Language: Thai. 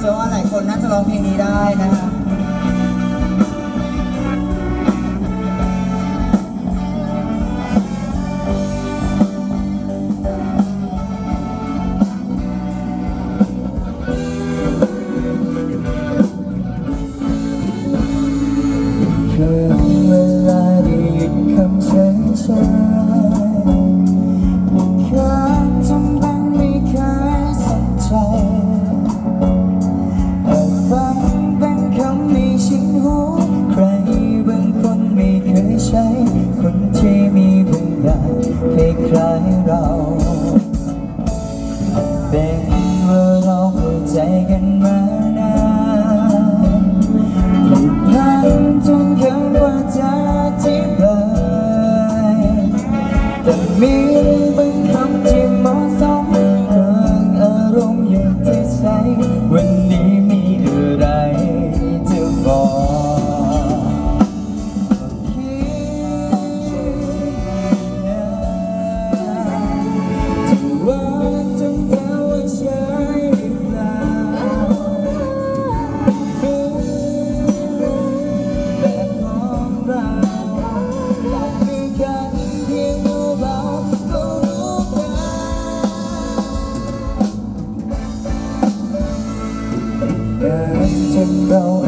เชื่อว่าหลายคนน่าจะร้องเพลงนี้ได้นะครับ เราเป็นว่าเราเข้าใจกันไหม รักจากเรา